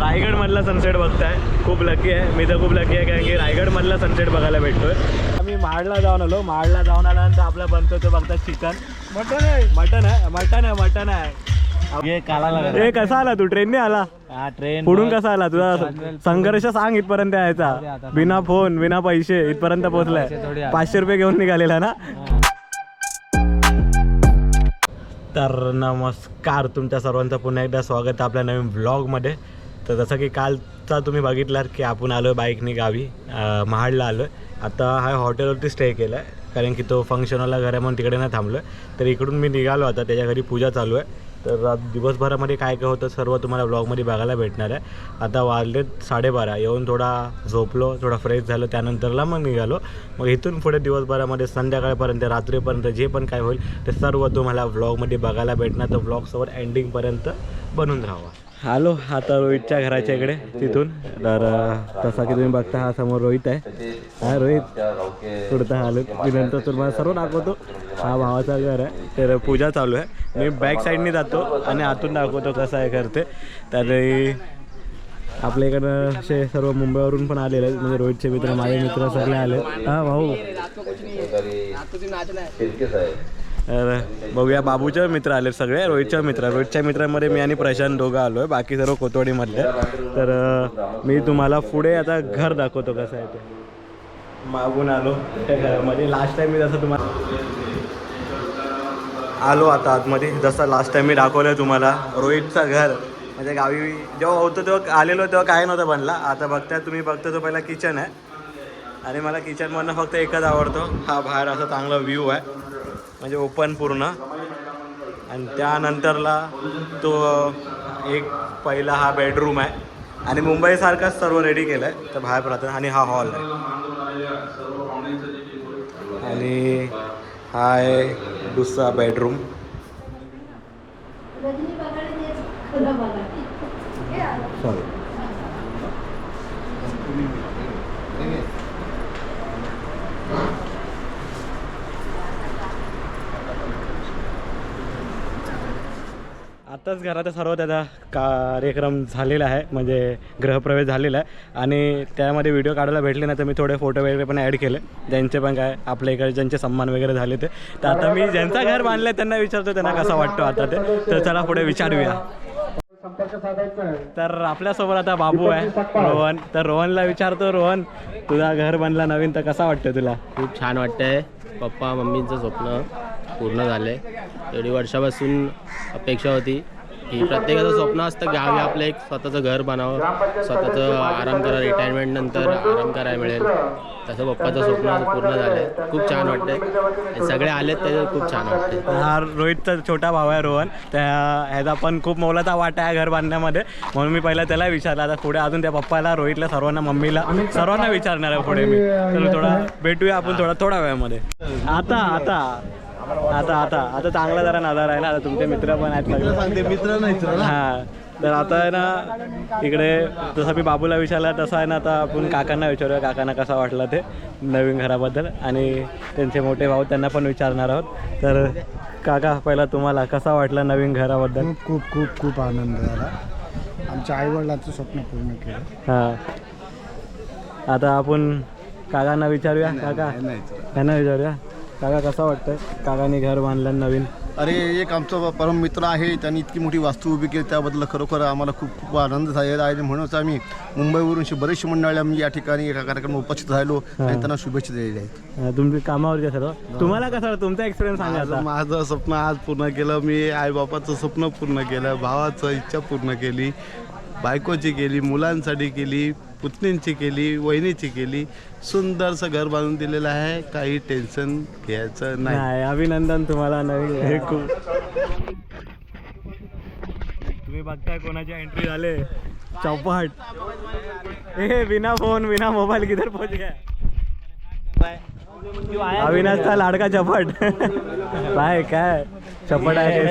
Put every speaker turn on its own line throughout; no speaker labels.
रायगड मधला सनसेट बघताय. खूप लकी आहे. मी तर खूप लकी आहे कारण की रायगड मधला सनसेट बघायला भेटतोय. आम्ही महाडला जाऊन आलो. महाडला जाऊन आल्यानंतर आपला बनतो तो बघता चिकन मटन आहे. मटन आहे. मटन आहे मटन आहे.
ये काला लगा
ए कसा आला तू? ट्रेनने आला?
हा ट्रेन
पुढून कसा आला? तुझा संघर्ष सांग इथपर्यंत यायचा. बिना फोन बिना पैसे इथपर्यंत पोहोचलाय. पाचशे रुपये घेऊन निघालेला ना? तर नमस्कार तुमच्या सर्वांचं. पुन्हा एकदा स्वागत आहे आपल्या नवीन व्लॉगमध्ये तर जसं की कालचा तुम्ही बघितलात की आपण आलो आहे बाईकने गावी महाडला आलो आहे आता हा हॉटेलवरती स्टे केला आहे कारण की तो फंक्शनवाला घर आहे म्हणून तिकडे नाही थांबलो आहे तर इकडून मी निघालो आता त्याच्या घरी पूजा चालू आहे. तर दिवसभरामध्ये काय काय होतं सर्व तुम्हाला ब्लॉगमध्ये बघायला भेटणार आहे. आता वाजलेत साडेबारा येऊन थोडा झोपलो थोडा फ्रेश झालो त्यानंतरला मग निघालो. मग इथून पुढे दिवसभरामध्ये संध्याकाळपर्यंत रात्रीपर्यंत जे पण काय होईल ते सर्व तुम्हाला व्लॉगमध्ये बघायला भेटणार. तर ब्लॉगसोबत एंडिंगपर्यंत बनून राहावा. आलो आता रोहितच्या घराच्या इकडे तिथून. तर तसा की तुम्ही बघता हा समोर रोहित आहे. हा रोहित. कुठता आलो मी नंतर तुम्हाला सर्व दाखवतो. हा भावाचा घर आहे. तर पूजा चालू आहे. मी बॅक साईडने जातो आणि आतून दाखवतो कसं आहे करते तर आपल्या इकडं असे सर्व मुंबईवरून पण आलेले आहेत. म्हणजे रोहितचे मित्र माझे मित्र सगळे आले हा भाऊ. तर बघूया बाबूचे मित्र आले सगळे रोहितच्या मित्र. रोहितच्या मित्रांमध्ये मी आणि प्रशांत दोघं आलो आहे बाकी सर्व कोतवाडीमधले. तर मी तुम्हाला पुढे आता घर दाखवतो कसं आहे ते. मागून आलो त्या घरामध्ये. लास्ट टाईम मी जसं तुम्हाला आलो आता आतमध्ये. जसं लास्ट टाइम मी दाखवलं तुम्हाला रोहितचं घर. म्हणजे गावी जेव्हा होतो तेव्हा आलेलो तेव्हा काय नव्हतं बनला. आता बघताय तुम्ही बघता तो पहिला किचन आहे. आणि मला किचनमधनं फक्त एकच आवडतो. हा बाहेर असा चांगला व्ह्यू आहे. म्हणजे ओपन पूर्ण. आणि त्यानंतरला तो एक पहिला हा बेडरूम आहे. आणि मुंबईसारखाच सर्व रेडी केलं आहे तर बाहेर राहतं आणि हा हॉल आहे. आणि हा आहे दुसरा बेडरूम सॉरी आताच घराचा सर्व त्याचा कार्यक्रम झालेला आहे म्हणजे गृहप्रवेश झालेला आहे. आणि त्यामध्ये व्हिडिओ काढायला भेटले नाही तर मी थोडे फोटो वगैरे पण ॲड केले. ज्यांचे पण काय आपल्या इकडे ज्यांचे सन्मान वगैरे झाले ते. तर आता मी ज्यांचा घर बांधलं त्यांना विचारतो त्यांना कसा वाटतो आता ते. तर चला पुढे विचारूया. तर आपल्यासोबत आता बाबू आहे रोहन. तर रोहनला विचारतो रोहन तुझा घर बनला नवीन तर कसा वाटतं तुला?
खूप छान वाटतंय. पप्पा मम्मींचं स्वप्न पूर्ण झालंय. एवढी वर्षापासून अपेक्षा होती. की प्रत्येकाचं स्वप्न असतं गावी आपलं एक स्वतःचं घर बनावं स्वतःचं आराम करा रिटायरमेंट नंतर आराम करायला मिळेल. तसं पप्पाचं स्वप्न पूर्ण झालंय. खूप छान वाटतंय. सगळे आलेत त्याचं खूप छान वाटतंय.
हा रोहितचा छोटा भाऊ आहे रोहन. त्या ह्याचा पण खूप मोलाचा वाटा आहे घर बांधण्यामध्ये. म्हणून मी पहिला त्याला विचारलं. आता पुढे अजून त्या पप्पाला रोहितला सर्वांना मम्मीला सर्वांना विचारणार आहे पुढे मी. तर थोडा भेटूया आपण थोडा थोडा वेळामध्ये. आता आता. आता आता आता चांगला जरा नजारा आहे ना आता तुमचे मित्र पण आहेत सगळे.
मित्र नाही
हा तर आता आहे ना इकडे जसं मी बाबूला विचारला तसं आहे ना आता आपण काकांना विचारूया काकांना कसा वाटला ते नवीन घराबद्दल. आणि त्यांचे मोठे भाऊ त्यांना पण विचारणार आहोत. तर काका पहिला तुम्हाला कसा वाटला नवीन घराबद्दल?
खूप खूप खूप खूप आनंद झाला. आमच्या आईवडिलांचं स्वप्न पूर्ण केलं.
हां. आता आपण काकांना विचारूया काका. त्यांना विचारूया. काका कसा वाटतंय? काकाने घर बांधलं नवीन?
अरे एक आमचा परम मित्र आहे त्यांनी इतकी मोठी वास्तू उभी केली त्याबद्दल खरोखर आम्हाला खूप खूप आनंद झालेला आहे. म्हणूनच आम्ही मुंबईवरून अशी बरेचशी मंडळी आम्ही या ठिकाणी एका कार्यक्रमात उपस्थित राहिलो आणि त्यांना शुभेच्छा दिलेल्या आहेत.
तुमची कामावरचे सर्व? तुम्हाला कसं वाटतं? तुमचा एक्सपिरियन्स सांगा
माझं स्वप्न आज पूर्ण केलं. मी आईबापाचं स्वप्न पूर्ण केलं भावाचं इच्छा पूर्ण केली. बायकोची केली मुलांसाठी केली पुतणींची केली वहिनीची केली सुंदरसं घर बांधून दिलेलं आहे. काही टेन्शन घ्यायचं नाही.
नाही अभिनंदन तुम्हाला नवीन. हे खूप तुम्ही बघताय कोणाच्या एंट्री झाले. चौपट. ए बिना फोन बिना मोबाईल किधर पहुंच गया अविनाशचा लाडका चपट. काय काय? चपट आहे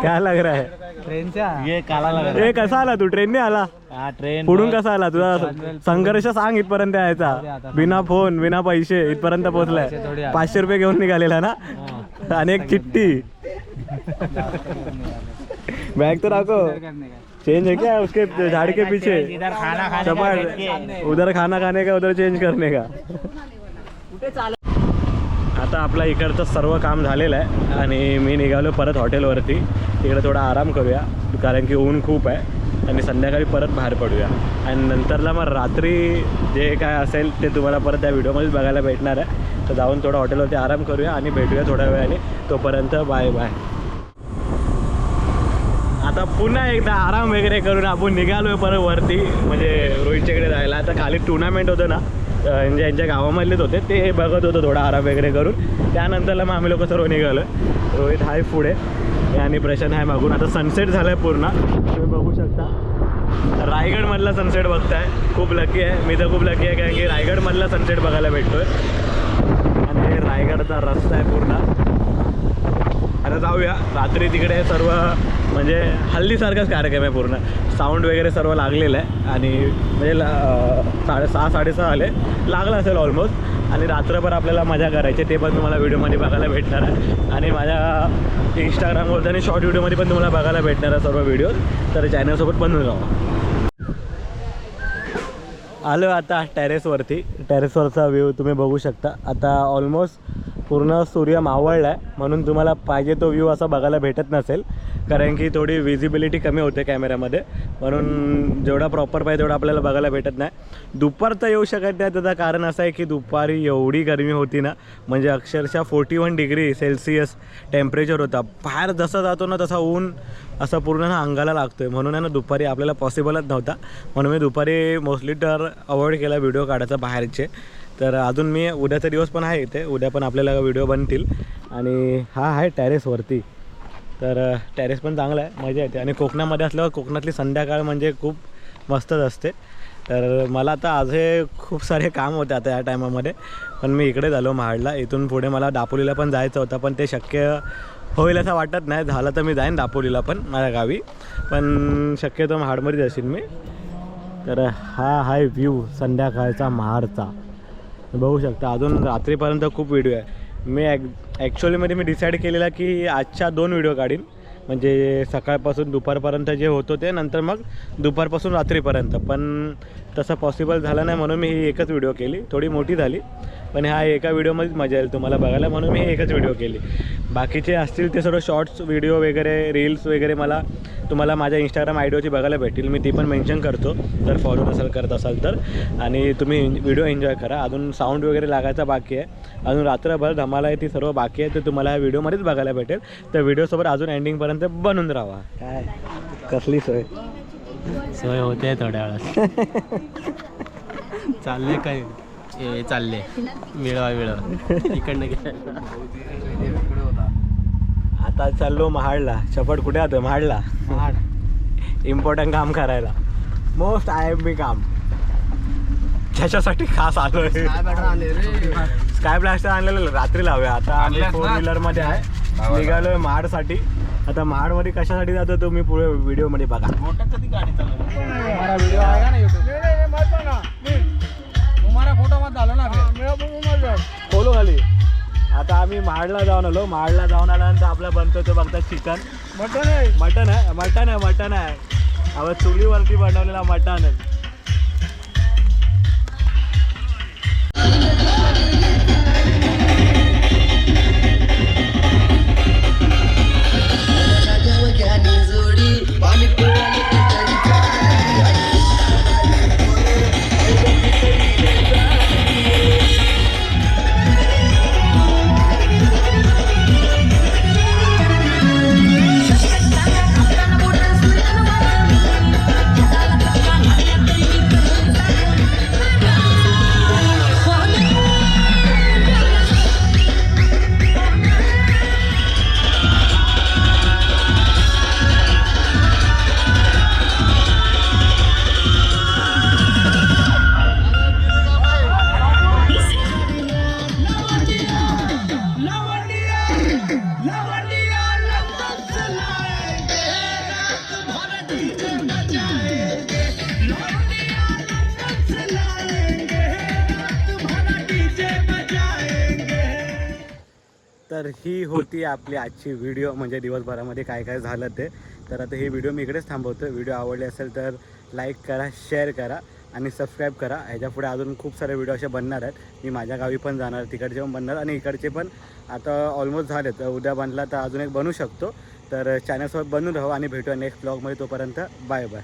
क्या लग रहा है?
ट्रेनच्या? ये काला लगा
ए कसा आला तू? ट्रेनने आला?
हा ट्रेन.
पुढून कसा आला तुझा? संघर्ष सांग इथपर्यंत यायचा. बिना फोन बिना पैसे इथपर्यंत पोहोचलाय. पाचशे रुपये घेऊन निघालेला ना? आणि एक चिठ्ठी. बॅग तर दाखव. चेंज है क्या उसके झाड़ के पीछे?
इधर खाना खाने
उधर खाना खाने का उधर चेंज करने का. आता आपला इकडचं सर्व काम झालेलं आहे. आणि मी निघालो परत हॉटेलवरती तिकडे थोडा आराम करूया कारण की ऊन खूप आहे. आणि संध्याकाळी परत बाहेर पडूया. आणि नंतरला मग रात्री जे काय असेल ते तुम्हाला परत त्या व्हिडिओमध्येच बघायला भेटणार आहे. तर जाऊन थोडं हॉटेलवरती आराम करूया आणि भेटूया थोड्या वेळाने. तोपर्यंत बाय बाय. आता पुन्हा एकदा आराम वगैरे करून आपण निघालोय परत वरती म्हणजे रोहितच्याकडे जायला. आता खाली टुर्नामेंट होतं ना म्हणजे यांच्या गावामधलेच होते ते बघत होतं थोडा आराम वगैरे करून. त्यानंतरला मग आम्ही लोक सर्व निघालो रोहित हाय पुढे. आणि प्रशांत आहे मागून. आता सनसेट झाला आहे पूर्ण. तुम्ही बघू शकता. रायगडमधला सनसेट बघताय. खूप लकी आहे. मी तर खूप लकी आहे कारण की रायगडमधला सनसेट बघायला भेटतोय. आणि रायगडचा रस्ता आहे पूर्ण. आता जाऊया. रात्री तिकडे सर्व म्हणजे हल्लीसारखाच कार्यक्रम आहे पूर्ण. साऊंड वगैरे सर्व लागलेलं आहे. आणि म्हणजे ला- साडे सहा साडेसहा आले. लागलं असेल ऑलमोस्ट आणि रात्रभर आपल्याला मजा करायची ते पण तुम्हाला व्हिडिओमध्ये बघायला भेटणार आहे. आणि माझ्या इंस्टाग्रामवरती आणि शॉर्ट व्हिडिओमध्ये पण तुम्हाला बघायला भेटणार आहे सर्व व्हिडिओ. तर चॅनलसोबत बनवून राहा. आलो आता टेरेसवरती टेरेसवरचा व्ह्यू तुम्ही बघू शकता. आता ऑलमोस्ट पूर्ण सूर्य मावळला आहे म्हणून तुम्हाला पाहिजे तो व्ह्यू असा बघायला भेटत नसेल. कारण की थोडी विजिबिलिटी कमी होते कॅमेऱ्यामध्ये म्हणून जेवढा प्रॉपर पाहिजे तेवढा आपल्याला बघायला भेटत नाही. दुपार तर येऊ शकत नाही. त्याचं कारण असं आहे की दुपारी एवढी गरमी होती ना म्हणजे अक्षरशः forty one degree Celsius temperature होता. बाहेर जसं जातो ना तसा ऊन असं पूर्ण ना अंगाला लागतो आहे म्हणून आहे ना दुपारी आपल्याला पॉसिबलच नव्हता. म्हणून मी दुपारी मोस्टली तर अवॉइड केला व्हिडिओ काढायचा बाहेरचे. तर अजून मी उद्याचा दिवस पण आहे इथे. उद्या पण आपल्याला व्हिडिओ बनतील. आणि हा आहे टॅरेसवरती तर टॅरेस पण चांगला आहे मजा येते. आणि कोकणामध्ये असल्यावर कोकणातली संध्याकाळ म्हणजे खूप मस्तच असते. तर मला आता आज हे खूप सारे काम होते आता या टायमामध्ये पण मी इकडे झालो महाडला. इथून पुढे मला दापोलीला पण जायचं होतं पण ते शक्य होईल असं वाटत नाही. झालं तर मी जाईन दापोलीला पण माझ्या गावी. पण शक्यतो महाडमध्येच असेल मी. तर हा आहे व्ह्यू संध्याकाळचा महाडचा. बघू शकता अजून रात्रीपर्यंत खूप व्हिडिओ आहे. मी एक ॲक्च्युअलीमध्ये मी डिसाईड केलेला की आजच्या दोन व्हिडिओ काढीन. म्हणजे सकाळपासून दुपारपर्यंत जे होतो ते नंतर मग दुपारपासून रात्रीपर्यंत. पण तसं पॉसिबल झालं नाही म्हणून मी ही एकच व्हिडिओ केली. थोडी मोठी झाली. पण ह्या एका व्हिडिओमध्येच मजा येईल तुम्हाला बघायला म्हणून मी ही एकच व्हिडिओ केली. बाकीचे असतील ते सर्व शॉर्ट्स व्हिडिओ वगैरे रील्स वगैरे मला तुम्हाला माझ्या इंस्टाग्राम आयडिओची बघायला भेटेल मी ती पण मेन्शन करतो. जर फॉलो नसेल करत असाल तर. आणि तुम्ही व्हिडिओ एन्जॉय करा. अजून साऊंड वगैरे लागायचा बाकी आहे. अजून रात्रभर धमाला आहे ती सर्व बाकी आहे ते तुम्हाला या व्हिडिओमध्येच बघायला भेटेल. तर व्हिडिओसोबत अजून एंडिंगपर्यंत बनून राहा. काय? कसली सोय?
सोय होते थोड्या वेळात. चालले काय?
हे चालले. मिळवा मिळवा. इकडनं
आता चाललो महाडला. शपथ कुठे आहोत महाडला. इम्पॉर्टंट काम करायला. मोस्ट आय एम बी काम. त्याच्यासाठी खास आलोय. स्काय ब्लास्टर आणलेलं रात्री लावूया आता आम्ही फोर व्हीलरमध्ये आहे. निघालोय महाडसाठी. आता महाडमध्ये कशासाठी जातो तुम्ही पुढे व्हिडिओमध्ये बघा. खोलो खाली. आता आम्ही महाडला जाऊन आलो. महाडला जाऊन आल्यानंतर आपला बनतो तो बघता चिकन. मटन आहे. मटन आहे. मटन आहे मटन आहे. आपण चुलीवरती बनवलेला मटन आहे. तर ही होती आपली आजची व्हिडिओ म्हणजे दिवसभरामध्ये काय काय झालं ते. तर आता हे व्हिडिओ मी इकडेच थांबवतो व्हिडिओ आवडले असेल तर लाईक करा शेअर करा. आणि सबस्क्राईब करा. ह्याच्या पुढे अजून खूप सारे व्हिडिओ असे बनणार आहेत. मी माझ्या गावी पण जाणार तिकडचे पण बनणार आणि इकडचे पण. आता ऑलमोस्ट झाले तर उद्या बनला तर अजून एक बनू शकतो. तर चॅनलसोबत बनून राहू आणि भेटूया नेक्स्ट ब्लॉगमध्ये तोपर्यंत. Bye bye